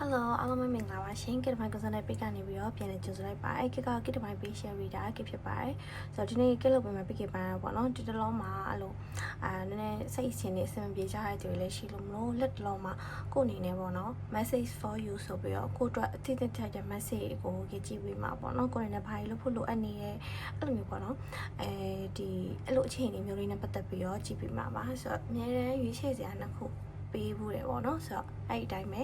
Hello အားလုံးပဲမင်္ဂလာပါရှင်ကိတမိုင်ကွန်ဆန်တဲ့ page ကနေပြီးတော့ပြန်လည်ကြိုဆိုလိုက်ပါအဲ့ကိကကိတမိုင် page share reader ကိဖြစ်ပါတယ်ဆိုတော့ဒီနေ့ကိလုပ်ပေးမယ်ပိကိပိုင်းပေါ့နော်ဒီတလုံးမှာအဲ့လိုအာနည်းနည်းစိတ်အချင်းနေအဆင်ပြေကြတဲ့သူတွေလည်းရှိလို့မလို့လက်တလုံးမှာကိုယ့်အနေနဲ့ပေါ့နော် message for you ဆိုပြီးတော့ကိုယ့်အတွက်အတိအကျတဲ့ message ကိုကြည့်ကြည့်ပေးမှာပေါ့နော်ကိုယ့်အနေနဲ့ဘာလို့ဖို့လိုအပ်နေရဲ့အဲ့လိုမျိုးပေါ့နော်အဲဒီအဲ့လိုအခြေအနေမျိုးလေးနဲ့ပတ်သက်ပြီးတော့ကြည့်ပေးမှာပါဆိုတော့အများနဲ့ရွေးချယ်စရာနှစ်ခု ပေးဖို့တယ်ပေါ့နော်ဆိုတော့အဲ့ဒီအတိုင်းပဲ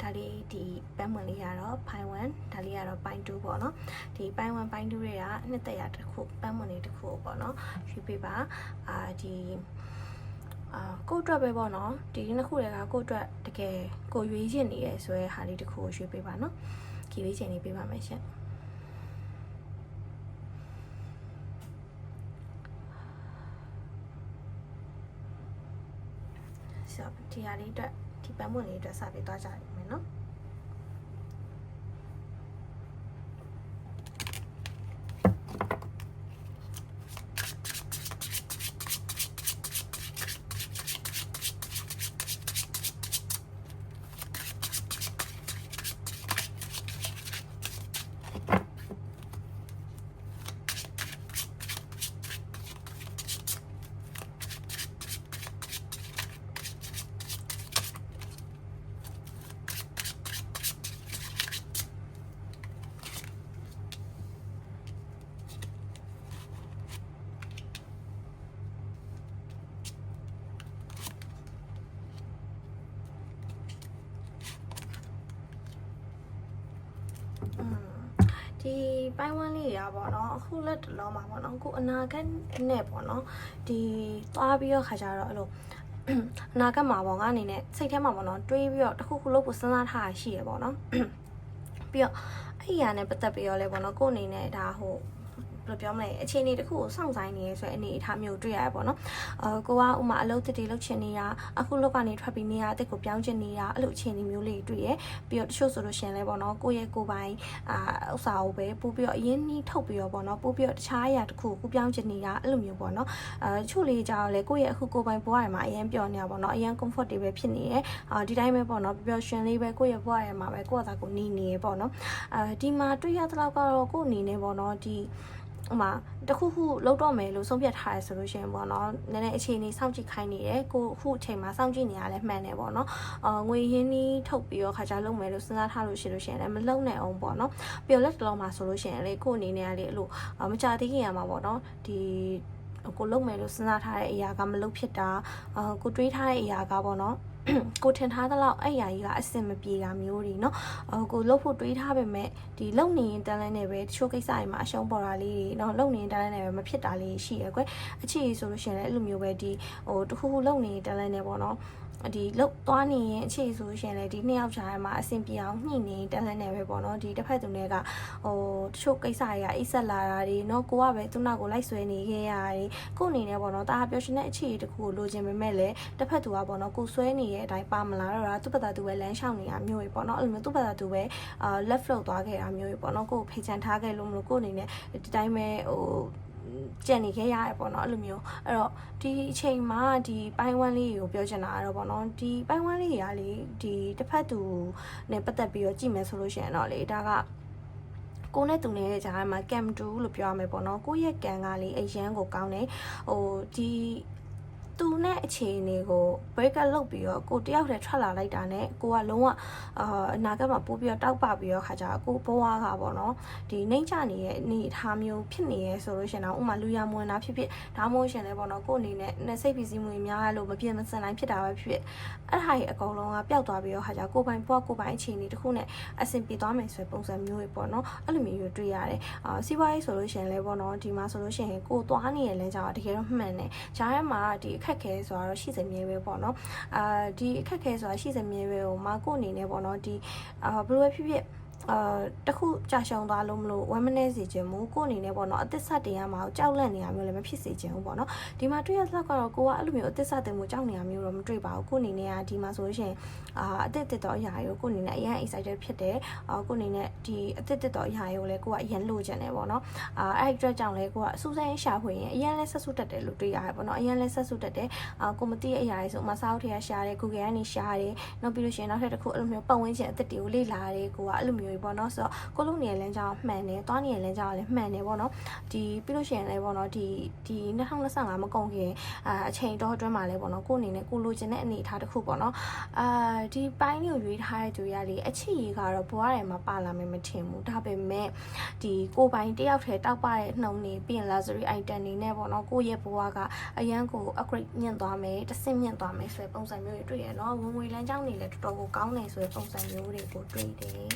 ဒါလေးဒီပန်းမွန်လေးကတော့ပိုင်း1ဒါလေးကတော့ပိုင်း2ပေါ့နော်ဒီပိုင်း1ပိုင်း2တွေကနှစ်သက်ရတစ်ခုပန်းမွန်လေးတစ်ခုပေါ့နော်ရွေးပေးပါအာဒီအာကိုအတွက်ပဲပေါ့နော်ဒီနှစ်ခုတွေကကိုအတွက်တကယ်ကိုရွေးချင်နေရဲဆိုရဲဟာလေးတစ်ခုကိုရွေးပေးပါနော်ဒီရွေးချင်နေပေးပါမယ်ရှင် ဆိုတော့ဒီဟာလေးအတွက်ဒီပန်းမွန်လေးအတွက်စပြီးသွားကြရမယ်နော် อืมဒီ ပိုင်းဝန်းလေးရာပေါ့နော်အခုလက်တလုံးမှာပေါ့နော်အခုအနာဂတ်နဲ့ပေါ့နော်ဒီသွားပြီးတော့ခါကြတော့အဲ့လိုအနာဂတ်မှာပေါ့ငါအနေနဲ့စိတ်ထဲမှာပေါ့နော်တွေးပြီးတော့တစ်ခုခုလုပ်ဖို့စဉ်းစားထားတာရှိရပေါ့နော်ပြီးတော့အဲ့ဒီဟာနဲ့ပတ်သက်ပြီးတော့လဲပေါ့နော်ကို့အနေနဲ့ဒါဟို ဘယ်လိုပြောမလဲအခြေအနေတစ်ခုကိုစောင့်ဆိုင်နေရဆိုတဲ့အနေအထားမျိုးတွေ့ရတယ်ပေါ့နော်အာကိုကဥမာအလုပ်တစ်တွေလုပ်ချင်နေတာအခုလုပ်ကနေထွက်ပြီးနေရအစ်ကိုပြောင်းချင်နေတာအဲ့လိုအခြေအနေမျိုးလေးတွေ့ရပြီးတော့တချို့ဆိုလို့ရှရင်လဲပေါ့နော်ကိုယ့်ရဲ့ကိုယ်ပိုင်အာဥစ္စာကိုပဲပို့ပြီးတော့အရင်နှီးထုတ်ပြီးတော့ပေါ့နော်ပို့ပြီးတော့တခြားအရာတစ်ခုကိုပြောင်းချင်နေတာအဲ့လိုမျိုးပေါ့နော်အာတချို့လေးကြောက်လဲကိုယ့်ရဲ့အခုကိုယ်ပိုင်ဘဝရမှာအရင်ပြောနေတာပေါ့နော်အရင် comfortable ဖြစ်နေရအာဒီတိုင်းပဲပေါ့နော်ပျော်ပျော်ရွှင်လေးပဲကိုယ့်ရဲ့ဘဝရမှာပဲကိုယ့်အသာကိုနေနေရပေါ့နော်အာဒီမှာတွေ့ရတဲ့လောက်ကတော့ကိုယ့်အနေနဲ့ပေါ့နော်ဒီ ဥမာတခုခုလောက်တော့မယ်လို့ဆုံးဖြတ်ထားရဆိုလို့ရှိရင်ပေါ့နော်နည်းနည်းအခြေအနေစောင့်ကြည့်ခိုင်းနေတယ်ကိုအခုအချိန်မှာစောင့်ကြည့်နေရလဲမှန်တယ်ပေါ့နော်အာငွေရင်းနှီးထုတ်ပြီးတော့ခါကြလုံးမယ်လို့စဉ်းစားထားလို့ရှိလို့ရှိရင်လည်းမလုံနိုင်အောင်ပေါ့နော်ပြီးတော့လက်တလုံးမှာဆိုလို့ရှိရင်လေကိုအနေနဲ့ကလေအဲ့လိုအာမကြသေးခင်ရမှာပေါ့နော်ဒီကိုလုံမယ်လို့စဉ်းစားထားတဲ့အရာကမလုံဖြစ်တာအာကိုတွေးထားတဲ့အရာကပေါ့နော် ကိုထင်ထားသလောက်အဲ့အရာကြီးကအဆင်မပြေတာမျိုးတွေเนาะအကိုလှုပ်ဖို့တွေးထားပေမဲ့ဒီလှုပ်နေရင်တန်းလန်းနေပဲတချို့ကိစ္စတွေမှာအရှုံးပေါ်တာလေးတွေเนาะလှုပ်နေရင်တန်းလန်းနေပဲမဖြစ်တာလေးရှိရယ်ကွယ်အခြေဆိုလို့ရှိရင်လည်းအဲ့လိုမျိုးပဲဒီဟိုတခုခုလှုပ်နေရင်တန်းလန်းနေပေါ့เนาะ ဒီလောက်သွားနေရင်အခြေဆိုရှင်လေဒီနှစ်ယောက်ကြားထဲမှာအဆင်ပြေအောင်ညှိနေတန်းလန်းနေပဲပေါ့နော်ဒီတစ်ဖက်သူတွေကဟိုတချို့ကိစ္စတွေကအိတ်ဆက်လာတာတွေเนาะကိုကပဲသူ့နောက်ကိုလိုက်ဆွဲနေခဲ့ရတယ်ကို့အနေနဲ့ပေါ့နော်တာပျော်ရှင်တဲ့အခြေတခုကိုလိုချင်ပေမဲ့လည်းတစ်ဖက်သူကပေါ့နော်ကိုဆွဲနေတဲ့အတိုင်းပါမလာတော့တာသူ့ဘက်သူပဲလမ်းလျှောက်နေတာမျိုးတွေပေါ့နော်အဲ့လိုမျိုးသူ့ဘက်သူပဲအာ left float သွားခဲ့တာမျိုးတွေပေါ့နော်ကိုဖေချန်ထားခဲ့လို့မလို့ကိုအနေနဲ့ဒီတိုင်းပဲဟို ကြံနေခဲ့ရတယ်ပေါ့နော်အဲ့လိုမျိုးအဲ့တော့ဒီအချိန်မှာဒီပိုင်းဝမ်းလေးကိုပြောချင်တာကတော့ပေါ့နော်ဒီပိုင်းဝမ်းလေးတွေကလေဒီတစ်ဖက်သူနဲ့ပတ်သက်ပြီးတော့ကြည့်မယ်ဆိုလို့ရှိရင်တော့လေဒါကကိုနဲ့သူနဲ့ကြားထဲမှာ cam 2လို့ပြောရမယ်ပေါ့နော်ကိုရဲ့ကန်ကလေအရန်ကိုကောင်းတယ်ဟိုဒီ သူနဲ့အခြေအနေကို break up လုပ်ပြီးတော့ကိုတယောက်တည်းထွက်လာလိုက်တာနဲ့ကိုကလုံးဝအာအနာဂတ်မှာပို့ပြီးတော့တောက်ပပြီးတော့ခါကြကိုဘဝကပေါ့နော်ဒီနှိမ့်ချနေတဲ့အနေအထားမျိုးဖြစ်နေရဲဆိုလို့ရှင်တော့ဥမာလူရမွေနာဖြစ်ဖြစ်ဒါမှမဟုတ်ရှင်လည်းပေါ့နော်ကိုအနေနဲ့နဲ့စိတ်ပစ္စည်းမှုများရလို့မပြည့်မစင်နိုင်ဖြစ်တာပဲဖြစ်ဖြစ်အဲ့ဒါကြီးအကုန်လုံးကပျောက်သွားပြီးတော့ခါကြကိုပိုင်ဘဝကိုပိုင်အခြေအနေတစ်ခုနဲ့အဆင်ပြေသွားမယ်ဆိုတဲ့ပုံစံမျိုးတွေပေါ့နော်အဲ့လိုမျိုးတွေတွေ့ရတယ်အာစီးပွားရေးဆိုလို့ရှင်လည်းပေါ့နော်ဒီမှာဆိုလို့ရှင်ကိုသွားနေရလဲကြောင်တကယ်တော့မှန်တယ်ဂျားထဲမှာဒီအခက်ခဲဆိုတာတော့ရှိစမြဲပဲပေါ့နော်အာဒီအခက်ခဲဆိုတာရှိစမြဲပဲဟိုမာကိုအနေနဲ့ပေါ့နော်ဒီအာဘယ်လိုပဲဖြစ်ဖြစ် အာတခုကြာရှုံသွားလို့မလို့ဝမ်းမနေစေချင်ဘူးကို့အနေနဲ့ပေါ့နော်အသစ်ဆက်တင်ရမှာကိုကြောက်လန့်နေရမျိုးလည်းမဖြစ်စေချင်ဘူးပေါ့နော်ဒီမှာတွေ့ရတဲ့ကတော့ကိုကအဲ့လိုမျိုးအသစ်ဆက်တင်မှုကြောက်နေရမျိုးတော့မတွေ့ပါဘူးကို့အနေနဲ့ကဒီမှာဆိုလို့ရှိရင်အာအသစ်တစ်တော့အရာတွေကိုကို့အနေနဲ့အရင် excited ဖြစ်တယ်အာကို့အနေနဲ့ဒီအသစ်တစ်တော့အရာတွေကိုလည်းကိုကအရင်လိုချင်တယ်ပေါ့နော်အာအဲ့ဒီအတွက်ကြောင့်လည်းကိုကအစူးစမ်းရှာဖွေရင်အရင်လဲဆက်စုတက်တယ်လို့တွေ့ရတယ်ပေါ့နော်အရင်လဲဆက်စုတက်တယ်အာကိုမသိတဲ့အရာတွေဆိုဥမာစာအုပ်ထဲကရှာတယ် Google ကနေရှာတယ်နောက်ပြီးလို့ရှိရင်နောက်ထပ်တစ်ခုအဲ့လိုမျိုးပတ်ဝန်းကျင်အသစ်တွေကိုလေ့လာတယ်ကိုကအဲ့လိုမျိုးတွေပေါ့နော်ဆိုတော့ကိုလုံးနေရလမ်းကြောင်းမှန်တယ်သွားနေရလမ်းကြောင်းလည်းမှန်တယ်ပေါ့နော်ဒီပြီးလို့ရှိရင်လည်းပေါ့နော်ဒီဒီ2025မကုန်ခင်အာအချိန်တော့အတွင်းမှာလည်းပေါ့နော်ကိုအနေနဲ့ကိုလိုချင်တဲ့အနေအထားတစ်ခုပေါ့နော်အာဒီပိုင်းလေးကိုရွေးထားတဲ့သူရလေအချစ်ရေးကတော့ဘွားထဲမှာပါလာမယ်မထင်ဘူးဒါပေမဲ့ဒီကိုပိုင်းတယောက်ထဲတောက်ပတဲ့နှုံနေပြီးရင် luxury item တွေနဲ့ပေါ့နော်ကိုရဲ့ဘွားကအရန်ကို upgrade မြင့်သွားမယ်တစ်ဆင့်မြင့်သွားမယ်ဆိုတဲ့ပုံစံမျိုးတွေတွေ့ရနော်ဝင်ငွေလမ်းကြောင်းတွေလည်းတော်တော်ကိုကောင်းနေဆိုတဲ့ပုံစံမျိုးတွေကိုတွေ့တယ်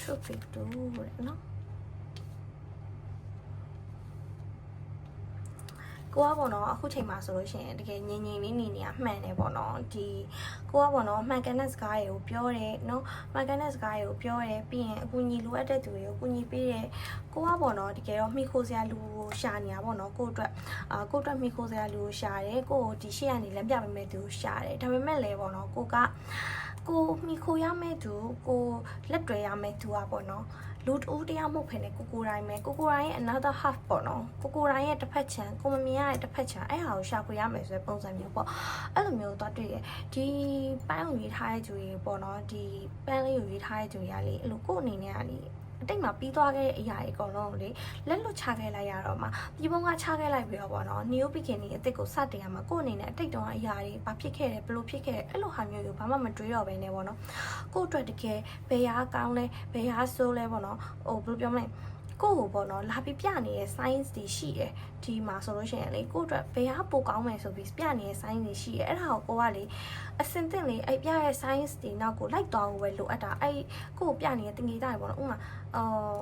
traffic တို့တဲ့နော်ကိုကပေါ့နော်အခုချိန်မှာဆိုလို့ရှိရင်တကယ်ငြိမ်ငြိမ်လေးနေနေရမှန်တယ်ပေါ့နော်ဒီကိုကပေါ့နော်မှန်ကန်တဲ့စကားတွေကိုပြောတယ်နော်မှန်ကန်တဲ့စကားတွေကိုပြောတယ်ပြီးရင်အကူအညီလိုအပ်တဲ့သူတွေကိုအကူအညီပေးတယ်ကိုကပေါ့နော်တကယ်တော့မိခိုးစရာလူကိုရှာနေရပေါ့နော်ကိုအတွက်အာကိုအတွက်မိခိုးစရာလူကိုရှာတယ်ကိုကိုဒီရှေ့ကနေလက်ပြပေးမဲ့သူကိုရှာတယ်ဒါပေမဲ့လည်းပေါ့နော်ကိုက ကိုမိခိုးရမဲ့သူကိုလက်တွဲရမဲ့သူอ่ะပေါ့နော် လူတူတရားမဟုတ်ဖ ೇನೆ ကိုကိုတိုင်းပဲကိုကိုတိုင်းရဲ့ another half ပေါ့နော်ကိုကိုတိုင်းရဲ့တစ်ဖက်ချမ်းကိုမမြင်ရတဲ့တစ်ဖက်ချမ်းအဲ့ဟာကိုရှာဖွေရမယ်ဆိုတဲ့ပုံစံမျိုးပေါ့အဲ့လိုမျိုးသွားတွေ့ရဒီပန်းကိုရေးထားတဲ့ဂျူရီပေါ့နော်ဒီပန်းလေးကိုရေးထားတဲ့ဂျူရီကလေအဲ့လိုကို့အနေနဲ့ကလေ အတိတ်မှာပြီးသွားခဲ့တဲ့အရာတွေအကုန်လုံးကိုလေလက်လွတ်ချခဲ့လိုက်ရတော့မှဒီပုံကချခဲ့လိုက်ပြီးတော့ပေါ့နော် new beginning အစ်စ်ကိုစတင်ရမှာကို့အနေနဲ့အတိတ်တုန်းကအရာတွေဘာဖြစ်ခဲ့တယ်ဘယ်လိုဖြစ်ခဲ့တယ်အဲ့လိုဟာမျိုးကိုဘာမှမတွေးတော့ဘဲနဲ့ပေါ့နော်ကို့အတွက်တကယ်ဘယ်ရားကောင်းလဲဘယ်ရားဆိုးလဲပေါ့နော်ဟိုဘယ်လိုပြောမလဲ ကိုယ့်ကိုပေါ့နော်လာပြီးပြနေတဲ့ science တွေရှိတယ်ဒီမှာဆိုလို့ရှိရင်လေကိုယ့်အတွက်ဘယ်ဟာပိုကောင်းမယ်ဆိုပြီးပြနေတဲ့ science တွေရှိတယ်အဲ့ဒါကိုကိုကလေအစင်သင့်လေအဲ့ပြရဲ့ science တွေနောက်ကိုလိုက်သွားဖို့ပဲလိုအပ်တာအဲ့ကိုယ့်ကိုပြနေတဲ့တင်ကြီးတာတွေပေါ့နော်ဥမာအော်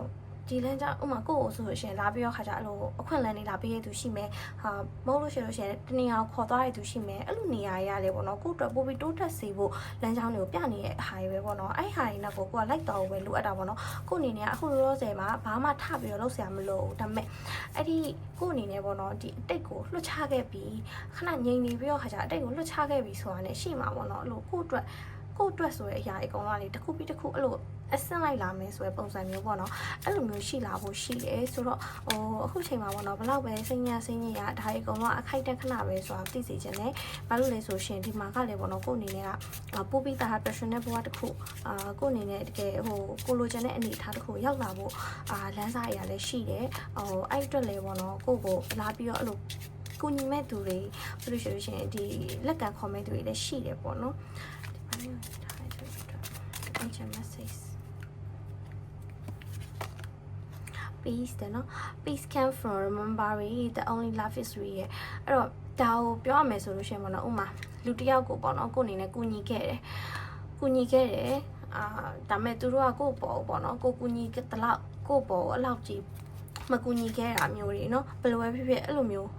ဒီလမ်းကြောင်းဥမာကိုယ့်ကိုဆိုလို့ရှိရင်လာပြီးတော့ခါကြအဲ့လိုအခွင့်အလမ်းတွေလာပေးရသူရှိမယ်ဟာမဟုတ်လို့ရှိရင်လို့ရှိရင်တနေရာကိုခေါ်သွားရသူရှိမယ်အဲ့လိုနေရာရရတယ်ပေါ့နော်ကိုယ့်အတွက်ပို့ပြီးတိုးတက်စေဖို့လမ်းကြောင်းတွေကိုပြနေတဲ့ဟာတွေပဲပေါ့နော်အဲ့ဟာတွေနောက်ကိုကိုကလိုက်တော့ပဲလိုအပ်တာပေါ့နော်ကို့အနေနဲ့အခုလောလောဆယ်မှာဘာမှထပြီးတော့လုပ်ဆရာမလိုဘူးဒါပေမဲ့အဲ့ဒီကို့အနေနဲ့ပေါ့နော်ဒီအတိတ်ကိုလွှတ်ချခဲ့ပြီးခဏငြိမ်နေပြီးတော့ခါကြအတိတ်ကိုလွှတ်ချခဲ့ပြီးဆိုတာ ਨੇ ရှိမှာပေါ့နော်အဲ့လိုကို့အတွက်ကို့အတွက်ဆိုတဲ့အရာတွေအကုန်လုံးကလေတစ်ခုပြီးတစ်ခုအဲ့လို အဆင့်လိုက်လာမယ်ဆိုတဲ့ပုံစံမျိုးပေါ့နော်အဲ့လိုမျိုးရှိလာဖို့ရှိတယ်ဆိုတော့ဟိုအခုချိန်မှာပေါ့နော်ဘလောက်ပဲစိတ်ညစ်စိတ်ညစ်ရဒါတွေအကုန်လုံးအခိုက်တက်ခဏပဲဆိုတာသိစေချင်တယ်ဘာလို့လဲဆိုရှင်ဒီမှာကလည်းပေါ့နော်ကို့အနေနဲ့ကပို့ပြီးသား passionate ဘဝတစ်ခုအာကို့အနေနဲ့တကယ်ဟိုကိုလိုချင်တဲ့အနေအထားတစ်ခုရောက်လာဖို့အာလမ်းစာအရာလည်းရှိတယ်ဟိုအဲ့အတွက်လည်းပေါ့နော်ကို့ကိုလာပြီးတော့အဲ့လိုကိုညီမဲ့သူတွေပြီးလို့ရှိလို့ရှိရင်ဒီလက်ကခေါ်မဲ့သူတွေလည်းရှိတယ်ပေါ့နော်ဒီမှာထားတဲ့အတွက် ancient message peace တဲ့နော် peace came from remembering the only love is real အဲ့တော့ဒါကိုပြောရမယ်ဆိုလို့ရှိရင်ပေါ့နော်ဥမာလူတစ်ယောက်ကိုပေါ့နော်ကိုယ်အနေနဲ့ကူညီခဲ့တယ်ကူညီခဲ့တယ်အာဒါမဲ့သူတို့ကကိုယ့်ပေါ်ပေါ့နော်ကိုကူညီတဲ့လောက်ကိုယ့်ပေါ်အလောက်ကြီးမကူညီခဲ့တာမျိုးတွေเนาะဘယ်လိုပဲဖြစ်ဖြစ်အဲ့လိုမျိုး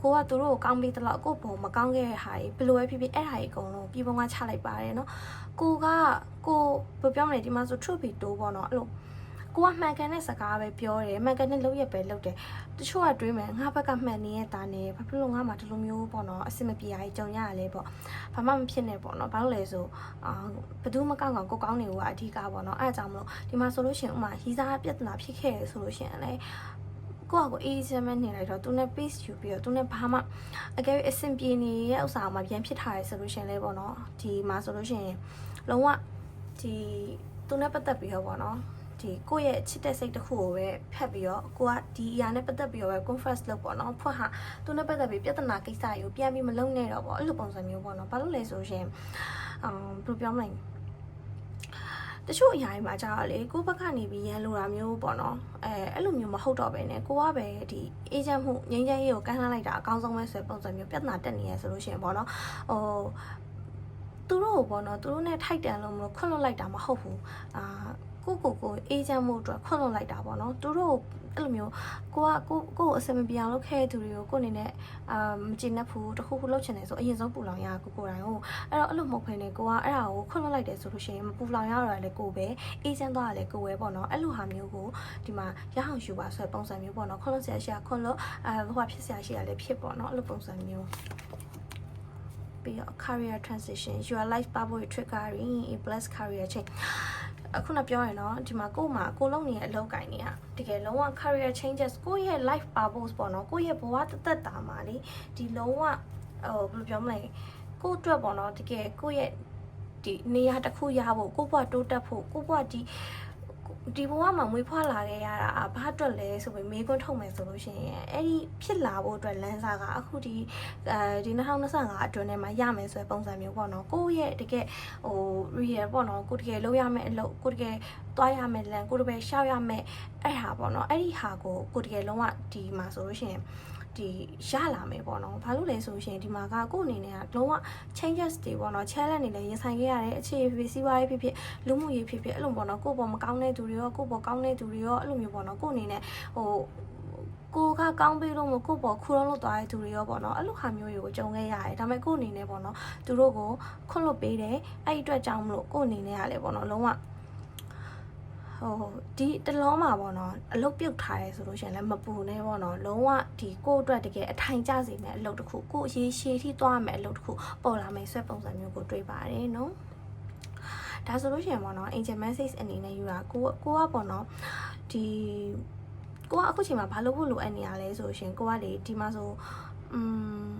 ဟိုကိုကသူတို့ကိုကောင်းပြီးတလောက်ကိုပုံမကောင်းခဲ့တဲ့ဟာကြီးဘယ်လိုပဲဖြစ်ဖြစ်အဲ့ဟာကြီးအကုန်လုံးပြည်ပုံကချလိုက်ပါတယ်เนาะကိုကကိုဘယ်ပြောမလဲဒီမှာဆို truth be told ပေါ့เนาะအဲ့လို ကိုကမှန်ကန်တဲ့စကားပဲပြောတယ်မှန်ကန်တဲ့လုပ်ရပဲလုပ်တယ်တချို့ကတွေးမယ်ငါဘက်ကမှန်နေတဲ့တာနေဘာဖြစ်လို့ငါမှဒီလိုမျိုးပေါ့နော်အဆင်မပြေရကြီးကြုံရရလဲပေါ့ဘာမှမဖြစ်နဲ့ပေါ့နော်ဘာလို့လဲဆိုအာဘယ်သူမှကောင်းကောင်းကိုကောင်းနေဘူးကအဓိကပေါ့နော်အဲ့အကြောင်းမလို့ဒီမှာဆိုလို့ရှိရင်ဥမာရီစားပြဿနာဖြစ်ခဲ့ရဆိုလို့ရှိရင်လည်းကိုယ့်အကိုအေးစမ်းမနေလိုက်တော့သူနဲ့ pace ယူပြီးတော့သူနဲ့ဘာမှအကယ်၍အဆင်ပြေနေတဲ့ဥစ္စာမှပြန်ဖြစ်ထားရဆိုလို့ရှိရင်လည်းပေါ့နော်ဒီမှာဆိုလို့ရှိရင်လုံးဝဒီသူနဲ့ပတ်သက်ပြီးတော့ပေါ့နော် ဒီကိုယ့်ရဲ့ချစ်တဲ့စိတ်တစ်ခုကိုပဲဖက်ပြီးတော့ကိုကဒီအရာနဲ့ပတ်သက်ပြီးတော့ပဲ confess လုပ်ပေါ့နော်ဖွက်ဟာသူနဲ့ပတ်သက်ပြီးပြဿနာကိစ္စတွေကိုပြန်ပြီးမလုပ်နဲ့တော့ပေါ့အဲ့လိုပုံစံမျိုးပေါ့နော်ဘာလို့လဲဆိုရှင်အမ်ဘယ်လိုပြောမလဲတချို့အရာတွေမှာကြာတော့လေကိုယ့်ဘက်ကနေပြီးရန်လိုတာမျိုးပေါ့နော်အဲအဲ့လိုမျိုးမဟုတ်တော့ပဲねကိုကပဲဒီအေဂျင့်မှုငင်းချမ်းရေးကိုကမ်းလှမ်းလိုက်တာအကောင်းဆုံးပဲဆိုတဲ့ပုံစံမျိုးပြဿနာတက်နေရဆိုလို့ရှိရင်ပေါ့နော်ဟိုသူတို့ကိုပေါ့နော်သူတို့နဲ့ထိုက်တန်လို့မလို့ခွန့်လွတ်လိုက်တာမဟုတ်ဘူးအာ ကိုကိုကိုအေဂျင့်မှုအတွက်ခွန့်လွတ်လိုက်တာပေါ့နော်သူတို့အဲ့လိုမျိုးကိုကကိုကိုကိုအစမပြေအောင်လုပ်ခဲ့တဲ့သူတွေကိုကိုအနေနဲ့အာမကျေနပ်ဘူးတခုခုလုပ်ချင်တယ်ဆိုအရင်ဆုံးပူလောင်ရကိုကိုတိုင်းကိုအဲ့တော့အဲ့လိုမဟုတ်ဘဲနဲ့ကိုကအဲ့ဒါကိုခွန့်လွတ်လိုက်တယ်ဆိုလို့ရှိရင်မပူလောင်ရတော့လည်းကိုပဲအေဂျင့်သွားရတယ်ကိုပဲပေါ့နော်အဲ့လိုဟာမျိုးကိုဒီမှာရအောင်ယူပါဆိုတဲ့ပုံစံမျိုးပေါ့နော်ခွန့်လွတ်ဆရာရှိရခွန့်လွတ်အာဟိုကဖြစ်ဆရာရှိရလည်းဖြစ်ပေါ့နော်အဲ့လိုပုံစံမျိုးပြီးတော့ career transition your life bubble triggering a plus career change အခုနပြောရရင်တော့ဒီမှာကို့မှာကိုလုံးနေတဲ့အလုပ်ကိုင်နေရတကယ်လုံးဝ career changes ကိုယ့်ရဲ့ life purpose ပေါ့နော်ကိုယ့်ရဲ့ဘဝတသက်တာမှာလေဒီလုံးဝဟိုဘယ်လိုပြောမလဲကိုယ့်အတွက်ပေါ့နော်တကယ်ကိုယ့်ရဲ့ဒီနေရာတစ်ခုရဖို့ကိုယ့်ဘဝတိုးတက်ဖို့ကိုယ့်ဘဝဒီ ဒီဘဝမှာမွေးဖွားလာခဲ့ရတာဘာအတွက်လဲဆိုပြီးမေးခွန်းထုတ်မယ်ဆိုလို့ရှိရင်အဲ့ဒီဖြစ်လာဖို့အတွက်လမ်းစာကအခုဒီအဲဒီ2025အတွင်းထဲမှာရမယ်ဆိုတဲ့ပုံစံမျိုးပေါ့နော်ကိုယ့်ရဲ့တကယ်ဟို real ပေါ့နော်ကိုတကယ်လုပ်ရမယ့်အလုပ်ကိုတကယ်သွားရမယ့်လမ်းကိုတကယ်ရှောက်ရမယ့်အဲ့ဟာပေါ့နော်အဲ့ဒီဟာကိုကိုတကယ်လုံးဝဒီမှာဆိုလို့ရှိရင် ဒီရလာမယ်ပေါ့နော်ဘာလို့လဲဆိုရှင်ဒီမှာကကို့အနေနဲ့ကလုံးဝ changes တွေပေါ့နော် challenge တွေလည်းရင်ဆိုင်ခဲ့ရတဲ့အခြေဖြစ်စီးပွားရေးဖြစ်ဖြစ်လူမှုရေးဖြစ်ဖြစ်အဲ့လိုပေါ့နော်ကို့ပေါ်မကောင်းတဲ့သူတွေရောကို့ပေါ်ကောင်းတဲ့သူတွေရောအဲ့လိုမျိုးပေါ့နော်ကို့အနေနဲ့ဟိုကိုကကောင်းပြီးလို့မကိုပေါ်ခူလုံးလို့သွားတဲ့သူတွေရောပေါ့နော်အဲ့လိုဟာမျိုးတွေကိုကြုံခဲ့ရတယ်ဒါပေမဲ့ကို့အနေနဲ့ပေါ့နော်သူတို့ကိုခွန့်လွတ်ပေးတယ်အဲ့ဒီအတွက်ကြောင့်မလို့ကို့အနေနဲ့ကလည်းပေါ့နော်လုံးဝ ဟိုဒီတလုံးမှာပေါ့နော်အလုတ်ပြုတ်ထားရဲဆိုလို့ရှိရင်လည်းမပူနဲ့ပေါ့နော်လုံးဝဒီကိုယ့်အတွက်တကယ်အထိုင်ကျစေမယ့်အလုပ်တစ်ခုကိုယ်ရေးရှည်ထိသွားမယ်အလုပ်တစ်ခုပေါ်လာမယ်ဆွဲပုံစံမျိုးကိုတွေးပါတယ်နော်ဒါဆိုလို့ရှိရင်ပေါ့နော် angel message အနေနဲ့ယူတာကိုကိုကပေါ့နော်ဒီကိုကအခုချိန်မှာဘာလို့ဖို့လိုအပ်နေရလဲဆိုရှင်ကိုကလေဒီမှာဆိုอืม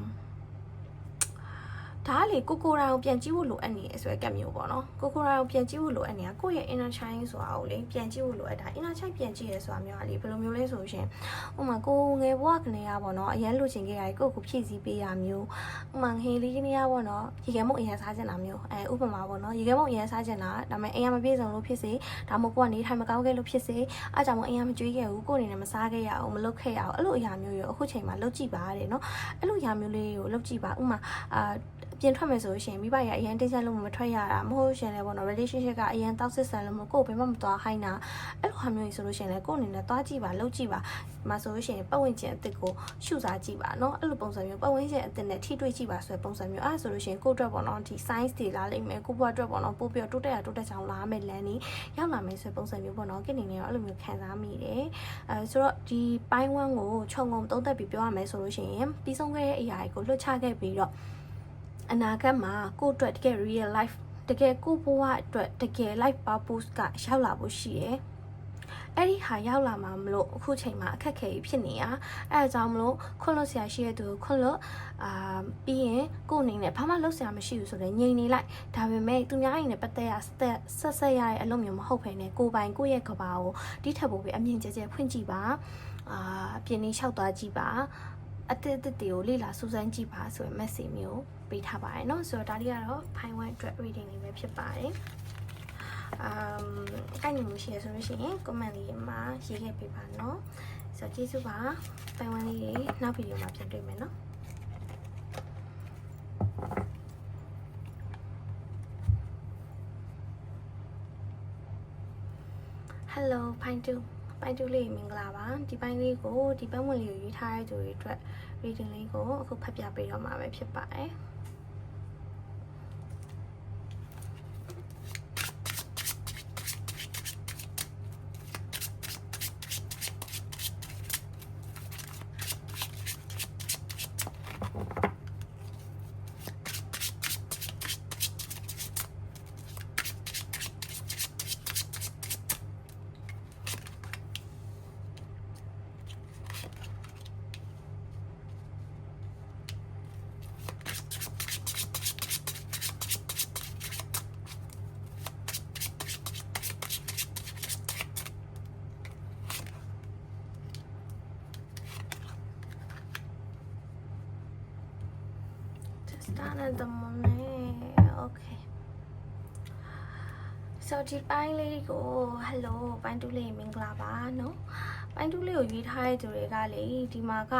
ဒါကလေကိုကိုရာကိုပြန်ကြည့်ဖို့လိုအပ်နေရဆိုရကက်မျိုးပေါ့နော်ကိုကိုရာကိုပြန်ကြည့်ဖို့လိုအပ်နေတာကိုယ့်ရဲ့ inner child ဆိုတာကိုလေပြန်ကြည့်ဖို့လိုအပ်တာ inner child ပြန်ကြည့်ရဲဆိုတာမျိုးကလေဘယ်လိုမျိုးလဲဆိုရှင်ဥမာကိုငယ်ဘဝကနေရပေါ့နော်အရင်လိုချင်ခဲ့ရတယ်ကိုကိုဖြည့်ဆည်းပေးရမျိုးဥမာဟေးလေးကနေရပေါ့နော်ရေခဲမုတ်အရင်စားချင်တာမျိုးအဲဥပမာပေါ့နော်ရေခဲမုတ်အရင်စားချင်တာဒါပေမဲ့အိမ်ရမပြေဆုံးလို့ဖြစ်စေဒါမှမဟုတ်ကိုကနေထိုင်မကောင်းခဲ့လို့ဖြစ်စေအားကြောင့်မအိမ်ရမကြွေးခဲ့ဘူးကိုအနေနဲ့မစားခဲ့ရအောင်မလုပ်ခဲ့ရအောင်အဲ့လိုအရာမျိုးရောအခုချိန်မှာလုပ်ကြည့်ပါတဲ့နော်အဲ့လိုအရာမျိုးလေးကိုလုပ်ကြည့်ပါဥမာအာ ပြင်ထွက်မယ်ဆိုရှင်မိဘရအရင်တိတ်ဆက်လို့မထွက်ရတာမဟုတ်ရှင်လည်းပေါ့နော် relationship ကအရင်တောက်စစ်ဆန်လို့မကိုယ်ဘယ်မှမသွားခိုင်းတာအဲ့လိုဟာမျိုးကြီးဆိုလို့ရှင်လည်းကိုယ်အနေနဲ့သွားကြည့်ပါလုပ်ကြည့်ပါမဆိုလို့ရှင်ပတ်ဝန်းကျင်အစ်စ်ကိုရှုစားကြည့်ပါနော်အဲ့လိုပုံစံမျိုးပတ်ဝန်းကျင်အစ်စ်နဲ့ထိတွေ့ကြည့်ပါဆိုတဲ့ပုံစံမျိုးအဲ့ဆိုလို့ရှင်ကိုယ့်အတွက်ပေါ့နော်ဒီ science တွေလာလိမ့်မယ်ကိုယ့်ဘဝအတွက်ပေါ့နော်ပို့ပြီးတိုးတက်ရတိုးတက်ချောင်းလာမယ်လမ်းနေရောက်လာမယ်ဆိုတဲ့ပုံစံမျိုးပေါ့နော်ကိနေနေရောအဲ့လိုမျိုးခံစားမိတယ်အဲဆိုတော့ဒီပိုင်းဝန်းကိုခြုံငုံသုံးသက်ပြီးပြောရမယ်ဆိုလို့ရှင်ပြီးဆုံးခဲ့တဲ့အရာတွေကိုလွှတ်ချခဲ့ပြီးတော့ အနာဂတ်မှာကိုယ့်အတွက်တကယ် real life တကယ်ကိုယ့်ဘဝအတွက်တကယ် life purpose ကရောက်လာဖို့ရှိတယ်အဲ့ဒီဟာရောက်လာမှာမလို့အခုချိန်မှာအခက်ခဲဖြစ်နေတာအဲအကြောင်းမလို့ခွန့်လွတ်ဆရာရှိတဲ့သူကိုခွန့်လွတ်အာပြီးရင်ကိုယ်အနေနဲ့ဘာမှလုပ်ဆရာမရှိဘူးဆိုတော့ငြိမ်နေလိုက်ဒါပေမဲ့သူများအိမ်နဲ့ပတ်သက်ရဆက်ဆက်ဆက်ရတဲ့အလုပ်မျိုးမဟုတ်ဘဲနဲ့ကိုယ်ပိုင်ကိုယ့်ရဲ့ကဘာကိုတိထက်ဖို့ပဲအမြင်ကျကျဖွင့်ကြည့်ပါအာပြင်းနေလျှောက်သွားကြည့်ပါ အတစ်အတစ်တွေကိုလေ့လာစူးစမ်းကြည့်ပါဆိုရင် message မျိုးပေးထားပါတယ်เนาะဆိုတော့ဒါလေးကတော့ fine one အတွက် reading လေးပဲဖြစ်ပါတယ် um အဲ့ဒီမျိုးရှိရဆိုလို့ရှိရင် comment လေးမှာရေးခဲ့ပေးပါเนาะဆိုတော့ကျေးဇူးပါပိုင်ဝမ်လေးတွေနောက်ဗီဒီယိုမှာပြန်တွေ့မယ်เนาะ Hello ဖိုင်တူ ဖိုင်တူလေးမင်္ဂလာပါဒီပိုင်းလေးကိုဒီပတ်ဝန်းလေးကိုရွေးထားတဲ့သူတွေအတွက် reading လေးကိုအခုဖတ်ပြပေးတော့မှာပဲဖြစ်ပါတယ် Just done at the moment. Okay. ဆိုဒီပိုင်းလေးကိုဟယ်လိုပိုင်းတူးလေးမင်္ဂလာပါနော်ပိုင်းတူးလေးကိုရွေးထားတဲ့သူတွေကလေဒီမှာက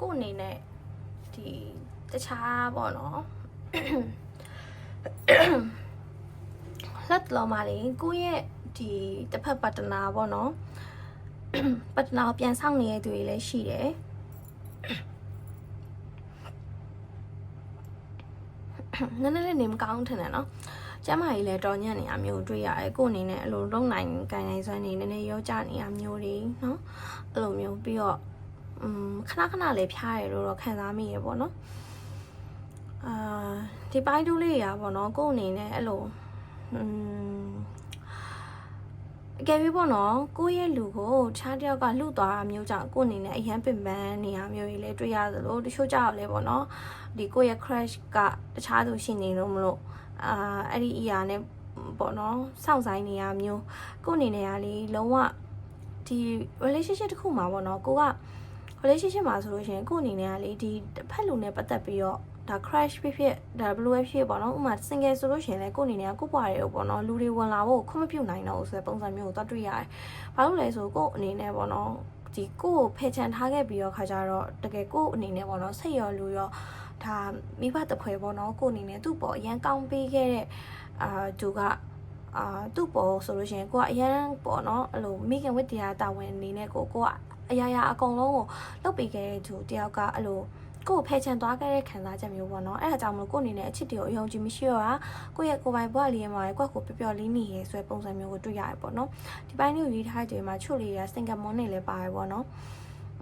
ကို့အနေနဲ့ဒီတခြားပေါ့နော်လက်တော်မှာလေကိုယ့်ရဲ့ဒီတစ်ဖက်ပတ်တနာပေါ့နော်ပတ်တနာကိုပြန်ဆောင်နေတဲ့သူတွေလည်းရှိတယ် နည်းနည်းလေးနေမကောင်းထင်တယ်နော် ကျမကြီးလည်းတော်ညံ့နေရမျိုးတွေ့ရတယ်ကို့အနေနဲ့အလိုလုံးနိုင်ကန်နိုင်စွမ်းနေနည်းနည်းရောကြနေရမျိုးတွေနော်အဲ့လိုမျိုးပြီးတော့อืมခဏခဏလေးဖျားရလို့တော့ခံစားမိရပေါ့နော်အာဒီပိုင်းတူးလေးရာပေါ့နော်ကို့အနေနဲ့အဲ့လိုอืม အကယ်ပြီးပေါ့နော်ကိုယ့်ရဲ့လူကိုခြားတယောက်ကလှုပ်သွားတာမျိုးကြောင့်ကိုယ့်အနေနဲ့အရန်ပင်ပန်းနေရမျိုးကြီးလည်းတွေ့ရသလိုတချို့ကြောက်လဲပေါ့နော်ဒီကိုယ့်ရဲ့ crush ကတခြားသူရှိနေလို့မလို့အာအဲ့ဒီအရာနဲ့ပေါ့နော်စောင့်ဆိုင်နေရမျိုးကို့အနေနဲ့ကလေလုံးဝဒီ relationship တစ်ခုမှာပေါ့နော်ကိုက relationship မှာဆိုလို့ရှိရင်ကို့အနေနဲ့ကလေဒီတစ်ဖက်လူနဲ့ပတ်သက်ပြီးတော့ ဒါ crash ဖြစ်ဖြစ်ဒါ blue ဖြစ်ပေါ့နော်ဥပမာ single ဆိုလို့ရှိရင်လည်းကို့အနေနဲ့ကကို့ဘွားတွေကိုပေါ့နော်လူတွေဝင်လာဖို့ခွင့်မပြုနိုင်တော့ဘူးဆိုတဲ့ပုံစံမျိုးကိုသွားတွေ့ရတယ်။ဘာလို့လဲဆိုကို့အနေနဲ့ပေါ့နော်ဒီကို့ကိုဖယ်ချန်ထားခဲ့ပြီးတော့ခါကြတော့တကယ်ကို့အနေနဲ့ပေါ့နော်စိတ်ရောလူရောဒါမိဘတခွဲပေါ့နော်ကို့အနေနဲ့သူ့ပေါ်အရန်ကောင်းပေးခဲ့တဲ့အာသူကအာသူ့ပေါ်ဆိုလို့ရှိရင်ကိုကအရန်ပေါ့နော်အဲ့လိုမိခင်ဝိတ္တရားတာဝန်အနေနဲ့ကိုကိုကအရာရာအကုန်လုံးကိုလုပ်ပေးခဲ့တဲ့သူတယောက်ကအဲ့လို ကိုယ်ဖယ်ချန်သွားခဲ့တဲ့ခံစားချက်မျိုးပေါ့နော်အဲ့ဒါကြောင့်မလို့ကိုယ်အနေနဲ့အချစ်တွေကိုအယုံကြည်မရှိတော့တာကိုယ့်ရဲ့ကိုယ်ပိုင်ဘဝလေးမှာကိုယ့်ကိုပျော်ပျော်လေးနေရဲဆိုတဲ့ပုံစံမျိုးကိုတွေ့ရတယ်ပေါ့နော်ဒီပိုင်းလေးကိုရေးထားတဲ့မှာချို့လေးရစင်ကမွန်နေလည်းပါတယ်ပေါ့နော်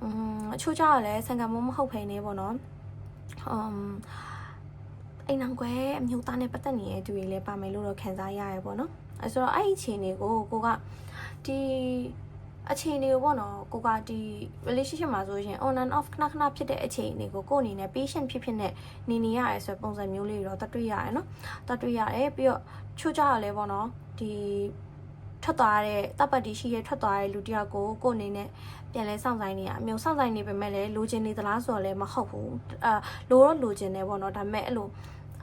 อืมအချို့ကြောက်လည်းစင်ကမွန်မဟုတ်ဖိနေပေါ့နော် um အိမ်အောင်ကွယ်အမျိုးသားနဲ့ပတ်သက်နေတဲ့သူတွေလည်းပါမယ်လို့တော့ခံစားရရပေါ့နော်အဲဆိုတော့အဲ့ဒီအခြေအနေကိုကိုကဒီ အခြေအနေကိုပေါ့နော်ကိုကဒီ relationship မှာဆိုရင် on and off ခဏခဏဖြစ်တဲ့အခြေအနေကိုကိုအနေနဲ့ patient ဖြစ်ဖြစ်နဲ့နေနေရတယ်ဆိုတဲ့ပုံစံမျိုးလေးတွေတော့တတွေ့ရတယ်နော်တတွေ့ရတယ်ပြီးတော့ချိုးကြရလဲပေါ့နော်ဒီထွက်သွားတဲ့တပ်ပတ်တီရှိရဲ့ထွက်သွားတဲ့လူတယောက်ကိုကိုအနေနဲ့ပြန်လဲစောင့်ဆိုင်နေရအမျိုးစောင့်ဆိုင်နေပေမဲ့လည်းလိုချင်နေသလားဆိုတော့လည်းမဟုတ်ဘူးအာလိုတော့လိုချင်တယ်ပေါ့နော်ဒါပေမဲ့အဲ့လို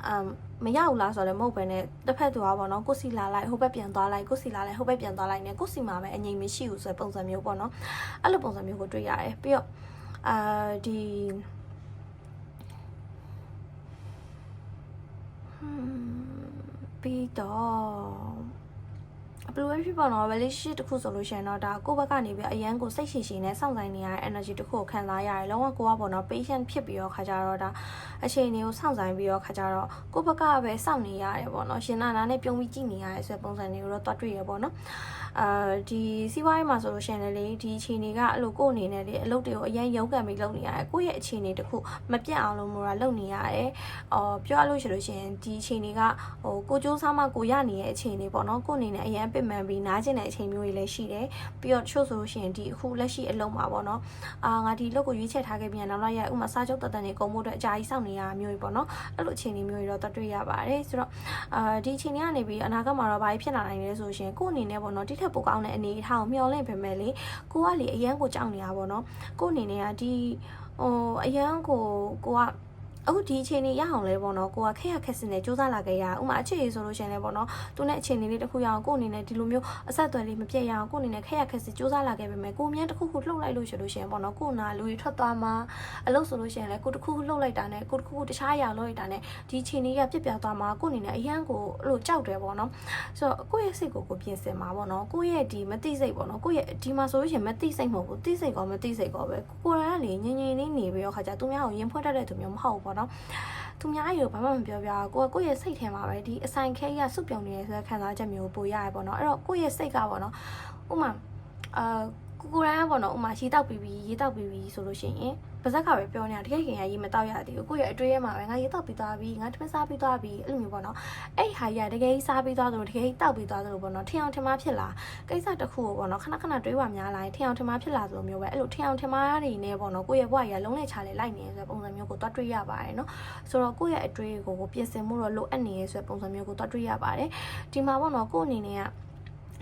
အမ်မရဘူးလားဆိုတော့လည်းမဟုတ်ပဲနဲ့တစ်ဖက်သူကပေါ့နော်ကိုစီလာလိုက်ဟိုဘက်ပြန်သွားလိုက်ကိုစီလာလိုက်ဟိုဘက်ပြန်သွားလိုက်နဲ့ကိုစီမှာပဲအငြိမ်မရှိဘူးဆိုတဲ့ပုံစံမျိုးပေါ့နော်အဲ့လိုပုံစံမျိုးကိုတွေ့ရတယ်ပြီးတော့အာဒီဟွန်းပြီးတော့ ဘယ်လိုပဲဖြစ်ပါတော့ relationship တစ်ခုဆိုလို့ရှိရင်တော့ဒါကိုယ့်ဘက်ကနေပြီးအရန်ကိုစိတ်ရှည်ရှည်နဲ့စောင့်ဆိုင်နေရတဲ့ energy တစ်ခုကိုခံစားရတယ်လုံးဝကိုကပေါ့နော် patient ဖြစ်ပြီးတော့ခါကြတော့ဒါအချိန်တွေကိုစောင့်ဆိုင်ပြီးတော့ခါကြတော့ကိုယ့်ဘက်ကပဲစောင့်နေရတယ်ပေါ့နော်ရှင်နာနာနဲ့ပြုံးပြီးကြည့်နေရတယ်ဆိုတဲ့ပုံစံတွေကိုတော့တွတ်တွေ့ရပေါ့နော် အာဒီစီးပွားရေးမှာဆိုလို့ရှိရင်လည်းဒီအချိန်တွေကအဲ့လိုကိုယ့်အနေနဲ့လေအလုပ်တွေကိုအရင်ရုန်းကန်ပြီးလုပ်နေရတယ်ကိုယ့်ရဲ့အချိန်တွေတစ်ခုမပြတ်အောင်လို့မို့တာလုပ်နေရတယ်အော်ပြောရလို့ရှိလို့ရှိရင်ဒီအချိန်တွေကဟိုကိုစူးစမ်းမှကိုရနေတဲ့အချိန်တွေပေါ့နော်ကိုယ့်အနေနဲ့အရင်ပင်ပန်းပြီးနားကျင်တဲ့အချိန်မျိုးတွေလည်းရှိတယ်ပြီးတော့တချို့ဆိုလို့ရှိရင်ဒီအခုလက်ရှိအလုံးမှာပေါ့နော်အာငါဒီလုပ်ကိုရွေးချယ်ထားခဲ့ပြန်နောက်လိုက်ရဥမာစာချုပ်တတန်တွေကုန်ဖို့အတွက်အကြာကြီးစောင့်နေရတာမျိုးတွေပေါ့နော်အဲ့လိုအချိန်တွေမျိုးတွေတော့တွေ့ရပါတယ်ဆိုတော့အာဒီအချိန်တွေကနေပြီးအနာဂတ်မှာတော့ဘာဖြစ်လာနိုင်လဲဆိုရှင်ကိုယ့်အနေနဲ့ပေါ့နော်တိထက်ပိုကောင်းတဲ့အနေအထားကိုမျှော်လင့်ပေမဲ့လေကိုကလေအရန်ကိုကြောက်နေတာပေါ့နော်ကိုယ့်အနေနဲ့ကဒီဟိုအရန်ကိုကိုက အခုဒီအချိန်လေးရအောင်လဲပေါ့နော်ကိုကခက်ရခက်စင်နဲ့စူးစမ်းလာခဲ့ရဥမာအခြေအနေဆိုလို့ရှင်လဲပေါ့နော်သူနဲ့အခြေအနေလေးတစ်ခုရအောင်ကိုအနေနဲ့ဒီလိုမျိုးအဆက်အသွယ်လေးမပြတ်ရအောင်ကိုအနေနဲ့ခက်ရခက်စင်စူးစမ်းလာခဲ့ပေမဲ့ကိုမြန်တစ်ခုခုလှုပ်လိုက်လို့ရှင်လို့ရှင်ပေါ့နော်ကိုနာလူတွေထွက်သွားမှာအလုပ်ဆိုလို့ရှင်လဲကိုတစ်ခုခုလှုပ်လိုက်တာနဲ့ကိုတစ်ခုခုတခြားအရာလုပ်လိုက်တာနဲ့ဒီအချိန်လေးကပြတ်ပြတ်သွားမှာကိုအနေနဲ့အရန်ကိုအဲ့လိုကြောက်တယ်ပေါ့နော်ဆိုတော့ကိုယ့်ရဲ့စိတ်ကိုကိုပြင်ဆင်မှာပေါ့နော်ကိုယ့်ရဲ့ဒီမသိစိတ်ပေါ့နော်ကိုယ့်ရဲ့ဒီမှာဆိုလို့ရှင်မသိစိတ်မဟုတ်ဘူးသိစိတ်ကောမသိစိတ်ကောပဲကိုယ်တိုင်ကလေငြိမ်ငြိမ်လေးနေပြီးတော့ခါကြသူများကိုရင်ဖွင့်တတ်တဲ့သူမျိုးမဟုတ်ဘူးပေါ့နော်သူများရေကိုဘာမှမပြောပြကိုကကိုယ့်ရဲ့စိတ်ထဲမှာပဲဒီအဆိုင်ခဲကြီးကစုပြုံနေရဆိုတဲ့ခံစားချက်မျိုးပို့ရရပေါ့နော်အဲ့တော့ကိုယ့်ရဲ့စိတ်ကပေါ့နော်ဥမာအာကိုကိုရန်ကပေါ့နော်ဥမာရေတောက်ပြီးပြီးရေတောက်ပြီးပြီးဆိုလို့ရှိရင် ပါဇက်ကပဲပြောနေတာတကယ်ခင်ရရေမတောက်ရသေးဘူးကိုယ့်ရဲ့အတွေ့အမှာပဲငါရေတောက်ပြီးသွားပြီငါထမင်းစားပြီးသွားပြီအဲ့လိုမျိုးပေါ့နော်အဲ့ဟာကြီးကတကယ်ကြီးစားပြီးသွားသလိုတကယ်ကြီးတောက်ပြီးသွားသလိုပေါ့နော်ထင်အောင်ထင်မှားဖြစ်လာကိစ္စတစ်ခုကိုပေါ့နော်ခဏခဏတွေးပါများလာရင်ထင်အောင်ထင်မှားဖြစ်လာသလိုမျိုးပဲအဲ့လိုထင်အောင်ထင်မှားတွေနဲ့ပေါ့နော်ကိုယ့်ရဲ့ဘဝကြီးကလုံးနဲ့ချလေလိုက်နေဆိုတဲ့ပုံစံမျိုးကိုတွားတွေးရပါတယ်နော်ဆိုတော့ကိုယ့်ရဲ့အတွေ့အကိုကိုပြင်ဆင်မှုတော့လိုအပ်နေရဆိုတဲ့ပုံစံမျိုးကိုတွားတွေးရပါတယ်ဒီမှာပေါ့နော်ကိုယ့်အနေနဲ့က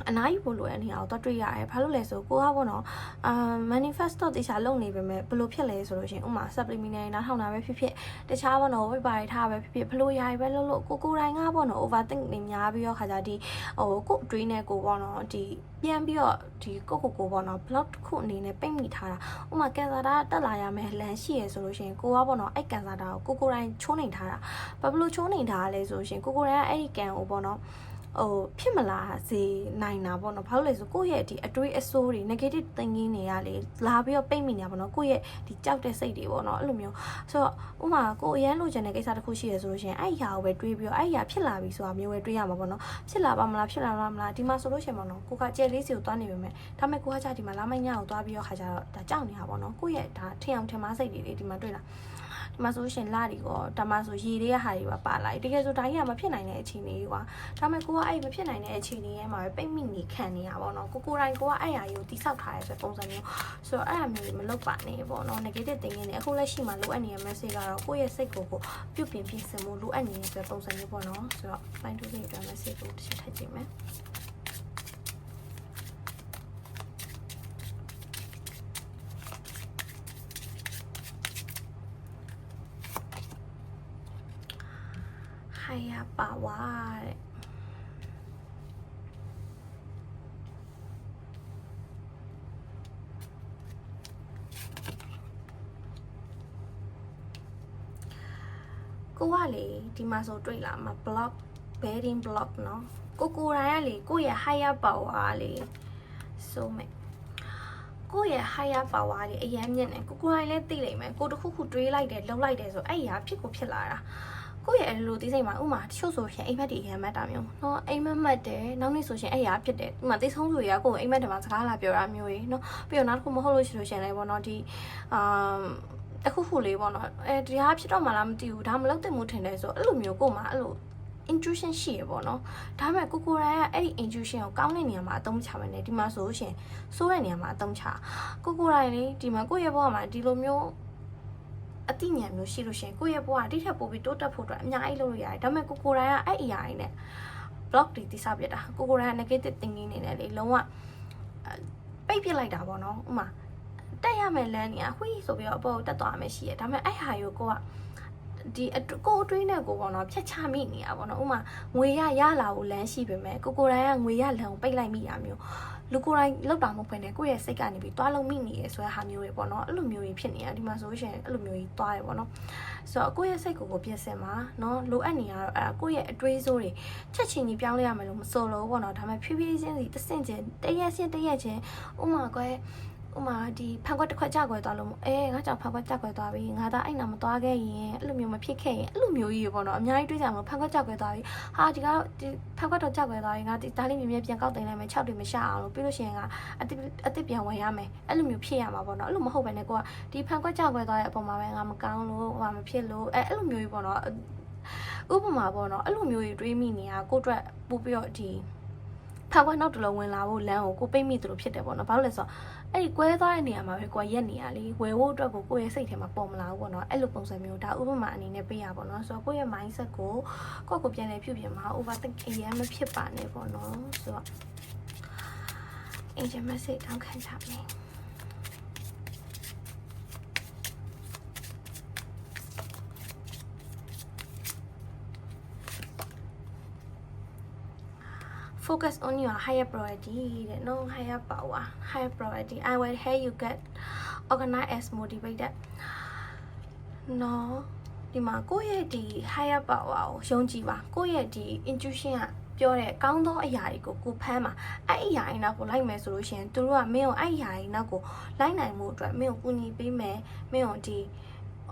အနားယူဖို့လိုတဲ့နေရာကိုတော့တွေ့ရတယ်။ဘာလို့လဲဆိုကိုကပေါ့နော်အာ manifest တော့တေချာလုပ်နေပေမဲ့ဘယ်လိုဖြစ်လဲဆိုလို့ရှိရင်ဥမာ subliminal နားထောင်တာပဲဖြစ်ဖြစ်တခြားပေါ့နော် web တွေထားပဲဖြစ်ဖြစ်ဘလို့ယာရီပဲလုပ်လို့ကိုကိုတိုင်းကပေါ့နော် overthink နေများပြီးတော့ခါကြဒီဟိုကိုအတွေးနဲ့ကိုပေါ့နော်ဒီပြန်ပြီးတော့ဒီကိုကိုကိုပေါ့နော် blog တစ်ခုအနေနဲ့ပိတ်မိထားတာဥမာကန်ဆာတာတက်လာရမယ်လမ်းရှိရဆိုလို့ရှိရင်ကိုကပေါ့နော်အဲ့ကန်ဆာတာကိုကိုကိုတိုင်းချိုးနေထားတာဘာဘလို့ချိုးနေထားလဲဆိုလို့ရှိရင်ကိုကိုတိုင်းကအဲ့ဒီကန်ကိုပေါ့နော် ဟိုဖြစ်မလာစေနိုင်တာပေါ့နော်ဘာလို့လဲဆိုကိုယ့်ရဲ့ဒီအတွေးအဆိုးတွေ negative thinking တွေကလေလာပြီးတော့ပိတ်မိနေတာပေါ့နော်ကိုယ့်ရဲ့ဒီကြောက်တဲ့စိတ်တွေပေါ့နော်အဲ့လိုမျိုးဆိုတော့ဥမာကိုအရန်လိုချင်တဲ့ကိစ္စတစ်ခုရှိရဆိုလို့ရှိရင်အဲ့ဒီဟာကိုပဲတွေးပြီးတော့အဲ့ဒီဟာဖြစ်လာပြီဆိုတာမျိုးပဲတွေးရမှာပေါ့နော်ဖြစ်လာပါမလားဖြစ်လာမလားဒီမှာဆိုလို့ရှိရင်ပေါ့နော်ကိုကကြဲလေးစီကိုသွားနေပေမဲ့ဒါပေမဲ့ကိုကကြာဒီမှာလာမိုင်းညကိုသွားပြီးတော့ခါကြတော့ဒါကြောက်နေတာပေါ့နော်ကိုယ့်ရဲ့ဒါထင်အောင်ထင်မှားစိတ်တွေလေဒီမှာတွေ့လား ဒီမှာဆိုရှင်လာဒီကောဒါမှဆိုရေတွေကဟာတွေပါပါလာတကယ်ဆိုဒါကြီးကမဖြစ်နိုင်တဲ့အခြေအနေကြီးကွာဒါပေမဲ့ကိုကအဲ့မဖြစ်နိုင်တဲ့အခြေအနေရဲ့မှာပဲပိတ်မိနေခံနေရပါတော့ကိုကိုတိုင်းကိုကအဲ့အရာကြီးကိုတိဆောက်ထားရဲဆိုပုံစံမျိုးဆိုတော့အဲ့အမျိုးကြီးမလုပ်ပါနဲ့ပေါ့နော် negative thinking နဲ့အခုလက်ရှိမှာလိုအပ်နေတဲ့ message ကတော့ကိုယ့်ရဲ့စိတ်ကိုကိုပြုတ်ပြင်ပြင်ဆင်မှုလိုအပ်နေတဲ့ဆိုပုံစံမျိုးပေါ့နော်ဆိုတော့ fine to say အတွက် message ကိုတစ်ချက်ထည့်ကြည့်မယ်ဟိုင်ယာ ပါဝါတဲ့ ကိုကလေဒီမှာဆိုတွေ့လာမှာ block bearing block เนาะကိုကိုတိုင်းကလေကိုရဲ့ higher power ကလေဆိုမဲ့ကိုရဲ့ higher power လေအရင်မြင့်တယ်ကိုကိုတိုင်းလည်းသိလိမ့်မယ်ကိုတခုခုတွေးလိုက်တယ်လှုပ်လိုက်တယ်ဆိုအဲ့ရာဖြစ်ကိုဖြစ်လာတာ ကိုရဲ့အဲ့လိုသိစိတ်မှာဥမာတချို့ဆိုရှင်အိမ်မက်တွေအရင်မက်တာမျိုးเนาะအိမ်မက်မက်တယ်နောက်နေ့ဆိုရှင်အဲ့ရာဖြစ်တယ်ဥမာသိဆုံးဆိုရကိုအိမ်မက်တယ်မှာစကားလာပြောတာမျိုးကြီးเนาะပြီးတော့နောက်တစ်ခုမဟုတ်လို့ရှိလို့ရှင်လည်းပေါ့เนาะဒီအာတခုခုလေးပေါ့နော်အဲတရားဖြစ်တော့မှလားမသိဘူးဒါမလုပ်သင့်မှုထင်တယ်ဆိုအဲ့လိုမျိုးကို့မှာအဲ့လို intuition ရှိရပေါ့နော်ဒါပေမဲ့ကိုကိုရိုင်းကအဲ့ဒီ intuition ကိုကောင်းတဲ့နေရာမှာအသုံးချမယ်ねဒီမှာဆိုလို့ရှင်စိုးတဲ့နေရာမှာအသုံးချကိုကိုရိုင်းလေဒီမှာကိုယ့်ရဲ့ဘဝမှာဒီလိုမျိုး အတိညာမျိုးရှိလို့ရှင်ကိုယ့်ရဲ့ဘဝကတိထက်ပိုပြီးတိုးတက်ဖို့အတွက်အများကြီးလုပ်လို့ရတယ်ဒါပေမဲ့ကိုကိုရိုင်းကအဲ့အရာတွေနဲ့ block တွေတိစပြတာကိုကိုရိုင်းက negative thinking နေနဲ့လေလုံးဝပိတ်ပစ်လိုက်တာပေါ့နော်ဥမာတက်ရမယ်လမ်းနေอ่ะဟွီဆိုပြီးတော့အပေါ်ကိုတက်သွားမယ်ရှိရဒါပေမဲ့အဲ့ဟာကိုကိုက ဒီကိုအတွေးနဲ့ကိုပေါ့နော်ဖြတ်ချမိနေရပါတော့ဥမာငွေရရလာကိုလမ်းရှိပေမဲ့ကိုကိုတိုင်းကငွေရလမ်းကိုပိတ်လိုက်မိတာမျိုးလူကိုတိုင်းလောက်တာမဟုတ်ဘဲနဲ့ကိုယ့်ရဲ့စိတ်ကနေပြီးတွားလုံးမိနေရဆိုတဲ့ဟာမျိုးတွေပေါ့နော်အဲ့လိုမျိုးကြီးဖြစ်နေတာဒီမှာဆိုရှင်အဲ့လိုမျိုးကြီးတွားတယ်ပေါ့နော်ဆိုတော့ကိုယ့်ရဲ့စိတ်ကိုကိုပြင်ဆင်ပါနော်လိုအပ်နေရတော့အဲ့ကိုယ့်ရဲ့အတွေးစိုးတွေချက်ချင်းကြီးပြောင်းလဲရမယ်လို့မဆိုလို့ပေါ့နော်ဒါပေမဲ့ဖြည်းဖြည်းချင်းစီတစ်ဆင့်ချင်းတရက်ချင်းတရက်ချင်းဥမာကွယ် ဥမာဒီဖန်ခွက်တစ်ခွက်ကြောက်ွယ်သွားလို့အဲငါကြောင့်ဖန်ခွက်ကြောက်ွယ်သွားပြီငါသားအဲ့နာမသွားခဲ့ရင်အဲ့လိုမျိုးမဖြစ်ခဲ့ရင်အဲ့လိုမျိုးကြီးပေါ့နော်အများကြီးတွေးကြမှာဖန်ခွက်ကြောက်ွယ်သွားပြီဟာဒီကဒီဖန်ခွက်တော့ကြောက်ွယ်သွားပြီငါဒီဒါလေးမြင်မြင်ပြန်ကောက်တင်လိုက်မယ်6တွေမရှအောင်လို့ပြီးလို့ရှိရင်ကအတိအတိပြန်ဝင်ရမယ်အဲ့လိုမျိုးဖြစ်ရမှာပေါ့နော်အဲ့လိုမဟုတ်ဘဲနဲ့ကိုကဒီဖန်ခွက်ကြောက်ွယ်သွားတဲ့အပေါ်မှာပဲငါမကောင်းလို့ဟိုမဖြစ်လို့အဲအဲ့လိုမျိုးကြီးပေါ့နော်ဥပမာပေါ့နော်အဲ့လိုမျိုးကြီးတွေးမိနေတာကိုအတွက်ပို့ပြီးတော့ဒီ ဖန်ခွက်နောက်တစ်လုံးဝင်လာဖို့လမ်းကိုကိုပိတ်မိသလိုဖြစ်တယ်ပေါ့နော်ဘာလို့လဲဆိုတော့အဲ့ဒီကွဲသွားတဲ့နေရာမှာပဲကိုရက်နေရလေဝယ်ဖို့အတွက်ကိုကိုယ့်ရဲ့စိတ်ထဲမှာပေါ်မလာဘူးပေါ့နော်အဲ့လိုပုံစံမျိုးဒါဥပမာအနေနဲ့ပေးရပါတော့ဆိုတော့ကိုယ့်ရဲ့ mindset ကိုကိုယ့်ကိုပြန်လဲပြုပြင်မှာ overthink အရင်မဖြစ်ပါနဲ့ပေါ့နော်ဆိုတော့ angel message တောင်းခံချမယ် focus on your higher priority တဲ့ no higher power higher priority i will help you get organized as motivated no ဒီမှာကိုယ့်ရဲ့ဒီ higher power ကိုယုံကြည်ပါကိုယ့်ရဲ့ဒီ intuition ကပြောတဲ့ကောင်းသောအရာတွေကိုကိုဖမ်းမှာအဲ့အရာတွေနောက်ကိုလိုက်မယ်ဆိုလို့ရှိရင်သူတို့ကမင်းကိုအဲ့အရာတွေနောက်ကိုလိုက်နိုင်မှုအတွက်မင်းကိုကူညီပေးမယ်မင်းကိုဒီ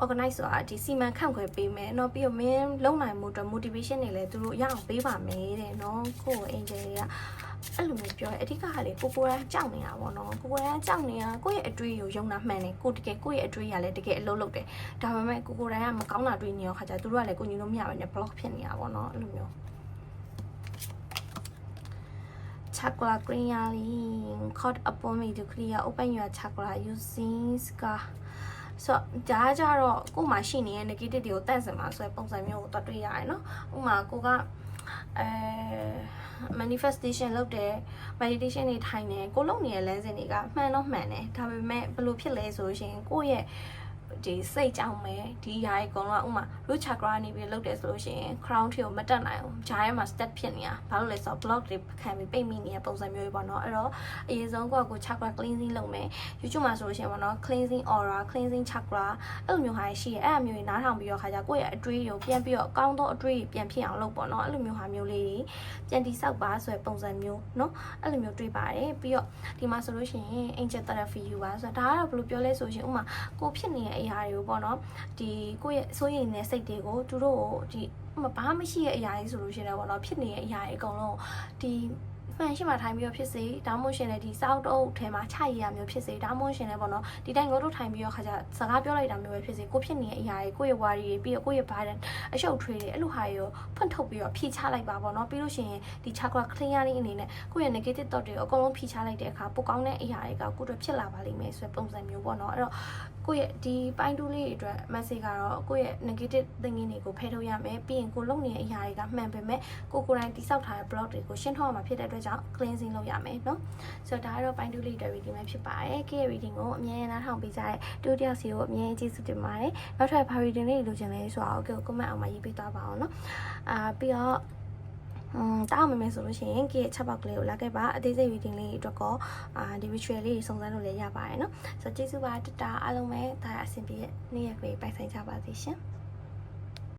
organize ဆိုတာဒီစီမံခန့်ခွဲပေးမယ်เนาะပြီးတော့မင်းလုံနိုင်မှုအတွက် motivation တွေလည်းသူတို့ရအောင်ပေးပါမယ်တဲ့เนาะကိုယ့် angel တွေကအဲ့လိုမျိုးပြောတယ်အဓိကကလေကိုကိုရန်ကြောက်နေတာပေါ့နော်ကိုကိုရန်ကြောက်နေတာကိုယ့်ရဲ့အတွေးကိုယုံတာမှန်တယ်ကိုတကယ်ကိုယ့်ရဲ့အတွေးရလည်းတကယ်အလုပ်လုပ်တယ်ဒါပေမဲ့ကိုကိုရန်ကမကောင်းတာတွေးနေရောခါကျသူတို့ကလည်းကိုညီလို့မရဘဲနဲ့ block ဖြစ်နေတာပေါ့နော်အဲ့လိုမျိုး chakra clearing caught upon me to clear open your chakra using scar ဆိုတော့ဒါကြတော့ကို့မှာရှိနေတဲ့ negative တွေကိုတန့်စင်မှာဆိုတဲ့ပုံစံမျိုးကိုတွတ်တွေ့ရတယ်နော်ဥပမာကိုကအဲ manifestation လုပ်တယ် meditation တွေထိုင်တယ်ကိုလုပ်နေတဲ့လမ်းစဉ်တွေကမှန်တော့မှန်တယ်ဒါပေမဲ့ဘယ်လိုဖြစ်လဲဆိုလို့ရှိရင်ကိုယ့်ရဲ့ ဒီစိတ်ကြောင့်ပဲဒီຢာကြီးအကုန်လုံးကဥမာ root chakra နေပြီးလုပ်တယ်ဆိုလို့ရှိရင် crown ထိကိုမတက်နိုင်ဘူးဂျားထဲမှာ step ဖြစ်နေတာဘာလို့လဲဆိုတော့ block တွေခံပြီးပိတ်မိနေတဲ့ပုံစံမျိုးတွေပေါ့နော်အဲ့တော့အရင်ဆုံးကိုယ့်ကို chakra cleansing လုပ်မယ် YouTube မှာဆိုလို့ရှိရင်ပေါ့နော် cleansing aura cleansing chakra အဲ့လိုမျိုးဟာရှိရဲအဲ့အမျိုးကြီးနားထောင်ပြီးတော့ခါကြကိုယ့်ရဲ့အတွေးကိုပြန်ပြီးတော့အကောင်းသောအတွေးတွေပြန်ဖြစ်အောင်လုပ်ပေါ့နော်အဲ့လိုမျိုးဟာမျိုးလေးတွေပြန်တိဆောက်ပါဆိုတဲ့ပုံစံမျိုးနော်အဲ့လိုမျိုးတွေးပါတယ်ပြီးတော့ဒီမှာဆိုလို့ရှိရင် angel therapy ယူပါဆိုတော့ဒါကတော့ဘယ်လိုပြောလဲဆိုရှင်ဥမာကိုဖြစ်နေတဲ့အရာတွေကိုပေါ့နော်ဒီကိုယ့်ရဲ့စိုးရိမ်နေတဲ့စိတ်တွေကိုသူတို့ကိုဒီဥမာဘာမှမရှိတဲ့အရာကြီးဆိုလို့ရှိရင်တော့ပေါ့နော်ဖြစ်နေတဲ့အရာတွေအကုန်လုံးဒီ မှန်ရှိမှထိုင်ပြီးတော့ဖြစ်စေဒါမှမဟုတ်ရှင်လည်းဒီစောက်တုပ်ထဲမှာခြိုက်ရမျိုးဖြစ်စေဒါမှမဟုတ်ရှင်လည်းပေါ့နော်ဒီတိုင်းငို့တို့ထိုင်ပြီးတော့ခါကြစကားပြောလိုက်တာမျိုးပဲဖြစ်စေကိုဖြစ်နေတဲ့အရာတွေကိုယ့်ရဲ့ဝါရီတွေပြီးတော့ကိုယ့်ရဲ့ဘာဒန်အရှုပ်ထွေးတွေအဲ့လိုဟာတွေကိုဖွင့်ထုတ်ပြီးတော့ဖြေချလိုက်ပါပေါ့နော်ပြီးလို့ရှိရင်ဒီ chakra clear လေးအနေနဲ့ကိုယ့်ရဲ့ negative thought တွေကိုအကုန်လုံးဖြေချလိုက်တဲ့အခါပိုကောင်းတဲ့အရာတွေကကိုယ့်အတွက်ဖြစ်လာပါလိမ့်မယ်ဆိုတဲ့ပုံစံမျိုးပေါ့နော်အဲ့တော့ကိုယ့်ရဲ့ဒီပိုင်းတူးလေးတွေအတွက် message ကတော့ကိုယ့်ရဲ့ negative thinking တွေကိုဖယ်ထုတ်ရမယ်ပြီးရင်ကိုလုံနေတဲ့အရာတွေကမှန်ပေမဲ့ကိုကိုယ်တိုင်တိစောက်ထားတဲ့ block တွေကိုရှင်းထုတ်ရမှာဖြစ်တဲ့အတွက်ကြောင့် cleansing လုပ်ရမယ်နော်ဆိုတော့ဒါကတော့ပိုင်းတူးလေးတွေ reading ပဲဖြစ်ပါတယ် K reading ကိုအမြဲတမ်းနားထောင်ပေးကြတဲ့တူတယောက်စီကိုအမြဲကျေးဇူးတင်ပါတယ်နောက်ထပ်ဘာ reading လေးလိုချင်လဲဆိုတာကို comment အောင်မှာရေးပေးသွားပါအောင်နော်အာပြီးတော့ อืมတားအောင်မမယ်ဆိုလို့ရှိရင်ကေရဲ့ချက်ပေါက်ကလေးကိုလာခဲ့ပါအသေးစိတ် reading လေးအတွက်ကောအာဒီ ritual လေးစုံစမ်းလို့လည်းရပါတယ်เนาะဆိုတော့ကျေးဇူးပါတတာအားလုံးပဲဒါအဆင်ပြေတဲ့နေ့ရက်လေးပိုင်ဆိုင်ကြပါစေရှင်